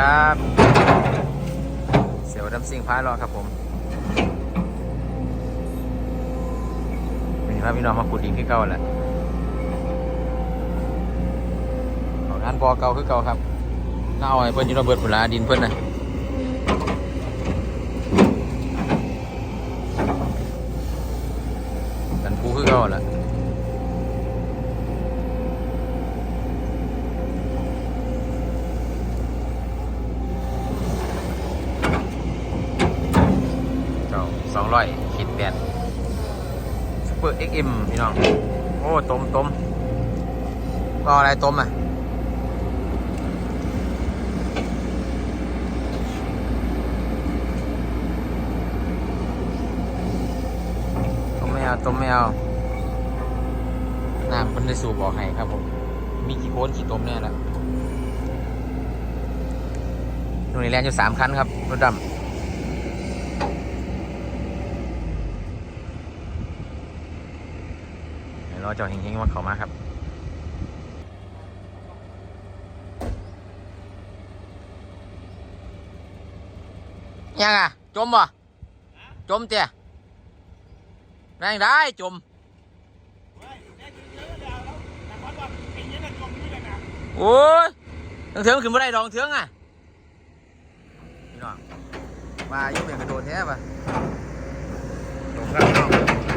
ครับ เสียวดำซิงพายรอครับผมนี่ครับพี่น้องมาขุดดินขึ้นเก่าแหละของานบอเก่าคือเก่าครับเน่าไอ้เพิ่นยูโรเบิร์ตผุลาดินเพิ่นนะกันปูคือเก่าแหละ สองร้อยขีดแปดซูเปอร์เอ็กเอ็มพี่น้อง โอ้ต้มต้มก็อะไรต้มอะต้มไม่เอาต้มไม่เอาน้ำมันได้สูบออกให้ครับผม มีกี่โคนกี่ต้มเนี่ยแหละตรงนี้แลนอยู่สามคันครับรถดำ เดี๋ยวรอเจ้าเฮงๆมาเขามาครับยังอะจมบ่จมเตี้ยแรงได้จมโอ้ยเถืองขึ้นมาได้ดองเถืองอะพี่น้องมายุ่งเป็นกระโดดแท้ป่ะจมครับ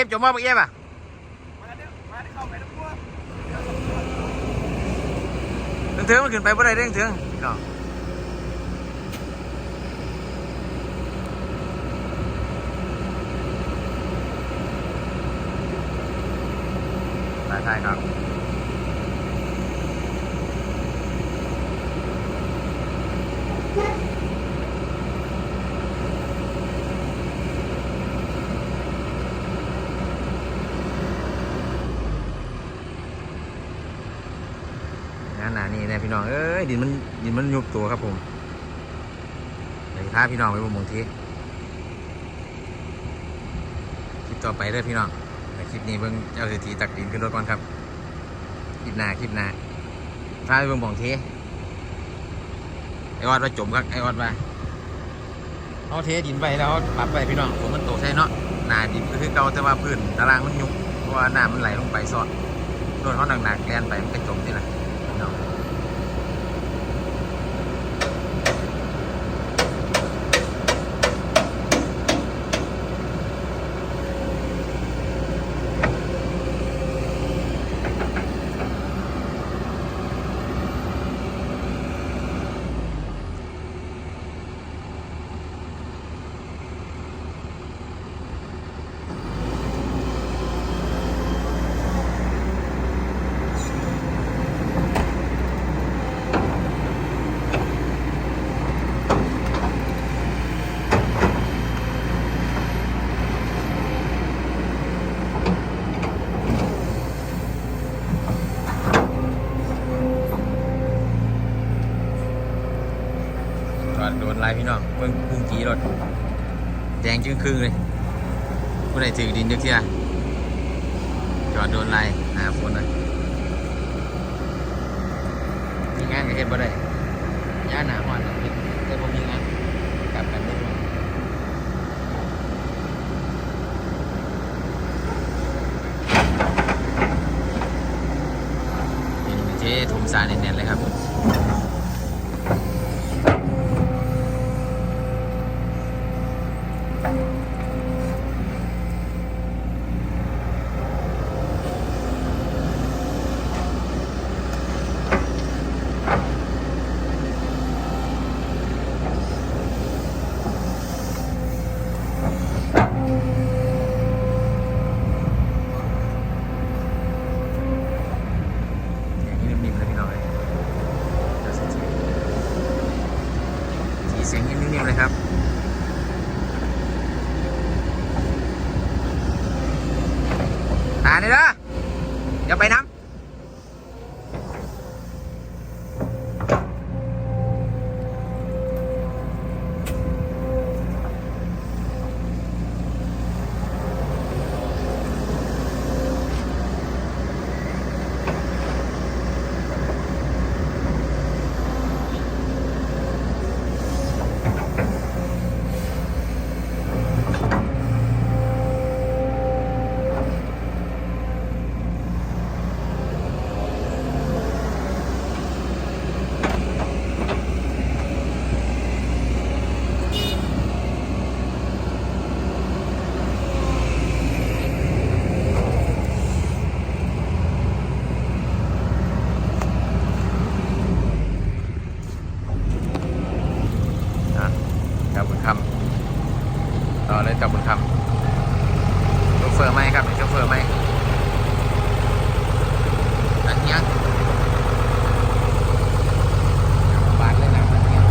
องเอฟจมว่าบ่เอฟอะถึงถึงมันขึ้นไปบ่ได้เร่งถึงพี่น้องใช่ใช่ครับ งานหนานี่นะ พี่น้องเอ้ยดินมันดินมันยุบตัวครับผมเดี๋ยวพาพี่น้องไปบ่มงทีคลิปต่อไปเด้อพี่น้องคลิปนี้เบิ่งเจ้าเศรษฐีตักดินขึ้นรถก่อนครับคลิปหน้าคลิปหน้าพาไปเบิ่งบ่งทีไอออดว่าจมครับไอออดว่าเอาเทดินไปแล้วปรับไปพี่น้องผมมันตกใช่เนาะหนาดินก็คือเก่าแต่ว่าพื้นตารางมันยุบเพราะว่าน้ำมันไหลลงไปซอดโดนเขาหนักๆแกนไปมันก็จมที่ละพี่น้อง จอดโดนไล่พี่น้องเบิ่งพุ่งกีรถ แดงจึงครึ่งเลยผู้ใดถือดินเยอะเที่ยจอดโดนไล่หาฝนเลยมีงานกับเฮ็ดบ่ได้ย่าหนาหอนเฮ็ดแต่บ่มีงานกลับกันได้บ่นี่มันเจ๊ทมซาเน่นๆเลยครับ นี่นะอย่าไปน้ำ บุญคำ ต่อเลยจับบุญคำโชเฟอร์ไหมครับเป็นโชเฟอร์ไหมอันนี้าทเลยนะอันเนี้ย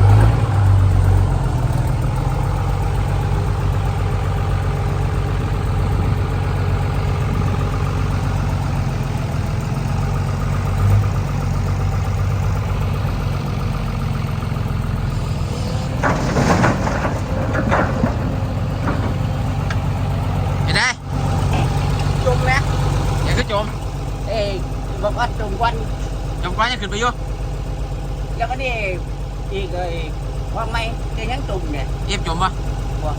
เห็นไหม จมแล้ว อย่าขึ้นจม เอ้ยบอกว่าจมวัน จมก้อนยัง ขึ้นไปอยู่แล้วก็นี่อีกเลยว่าไม่จะยังจมเนี่ยเอียบจมปะบ่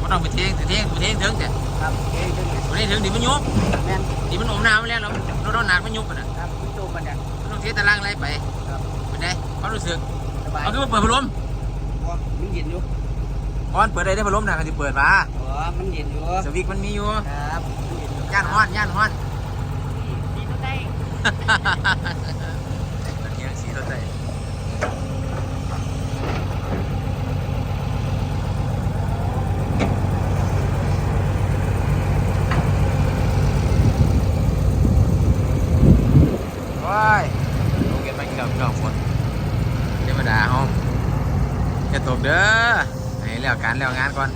ก็ต้องไปเทงไปเทงไปเทงถึงแต่ครับเอ้ยจมไปเทงถึงดิมันยุบแม่นดิมันอมน้ำไปแล้วเราเราต้องหนักมันยุบกันนะครับจมมันเนี่ยมันต้องเทตารางอะไรไปครับเป็นไงความรู้สึกสบายเอาคือว่าเปิดพัดลมบ่มันเย็นอยู่ก่อนเปิดได้ได้พัดลมนะเขาจะเปิดมาอ๋อมันเย็นอยู่สวิกมันมีอยู่ครับมันเย็นอยู่ย่านฮ้อนย่านฮ้อนดีเท่าไหร่ ตะเกียงสีเท่าไหร่ว้ายลงเก็บไปกินดอกกินดอกฝนเทวดาห้องจะตก เด้อให้แล้วการแล้วงานก่อน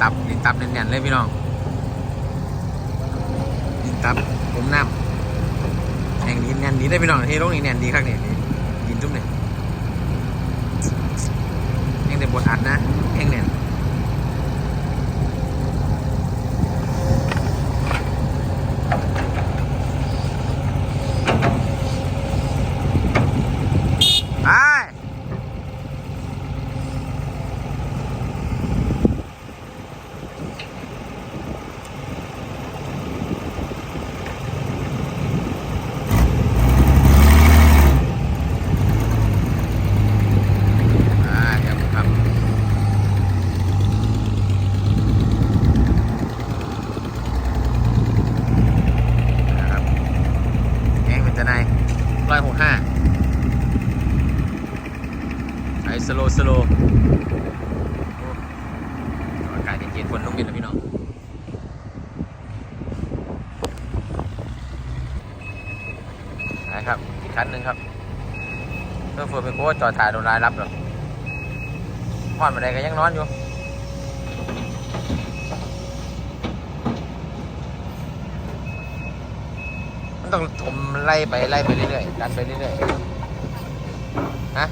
ตับดินตับแน่นๆเลยพี่น้องดินตับผมน้ำแห่งดินแน่นดีได้พี่น้องเฮลงนี่แน่นดีครับเนี่ยดินจุ่มเนี่ยแห่งแต่บดอัดนะแห่งแน่นไป อ่าเดี๋ยวผมทำนะครับแห้งเป็นจะไนร้อยหกห้าไอสโลสโลอากาศเย็ นๆฝนลงเย็นแล้วพี่น้องนะครับอีกคันหนึ่งครับเพื่อเฟื่อไปโค้ชจอดถ่ายโดนรายรับหรอผ่อนมาได้ก็ยังนอนอยู่มันต้องถมไล่ไปไล่ไปเรื่อยๆดันไปเรื่อยๆฮะ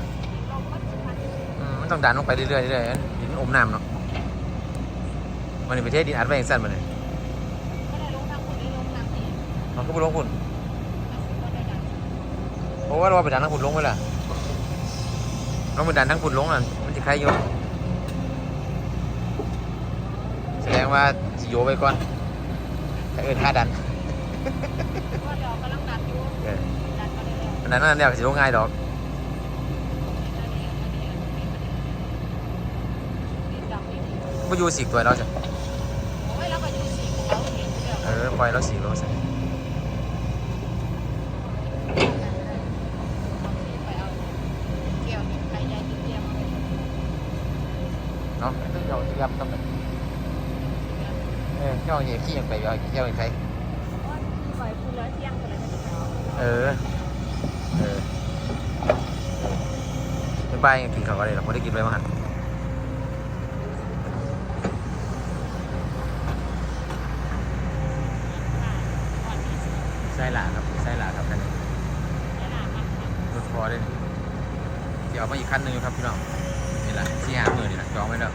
มันต้องดันลงไปเรื่อยๆเรื่อยๆดินอมน้ำเนาะ มันในประเทศดินอัดไว้อย่างสั้นมาเลยมันก็ไปลงคุณเพราะว่าเราไปดันทั้งคุณลงไปละเราไปดันทั้งคุณลงน่ะมันจะใครอยู่แสดงว่าสิโยไปก่อนแต่เอินค่าดันเออมันนั้นนั่นเดียวสิโยง่ายดอกมาอยู่สี่ตัวแล้วจ้ะ ปล่อยเราสี่โลสิเนาะต้องเดี๋ยวจะยับต้องเออเจ้าเหยียบขี้ยังไปอยู่เจ้าเป็นใครเออ เออไม่ไปยังกินข้าวอะไรหรอกไม่ได้กินไปมั้ง หันใช่หล่ะครับใช่หล่ะครับคันนี้รถพอได้นี่เดี๋ยวเอามาอีกคันหนึ่งอยู่ครับพี่น้องนี่แหละที่หาเมื่อนี่แหละจองไว้แล้ว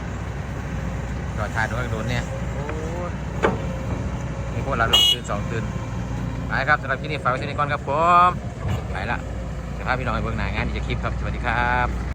จอดทายโดนโดนเนี่ยโอ้ยมีพวกเราลงตื่นสองตื่นไปครับสำหรับที่นี่ฝากไว้ที่นี่ก่อนครับผมไปละจะพาพี่น้องไปเบิ่งหน้างานที่จะคลิปครับสวัสดีครับ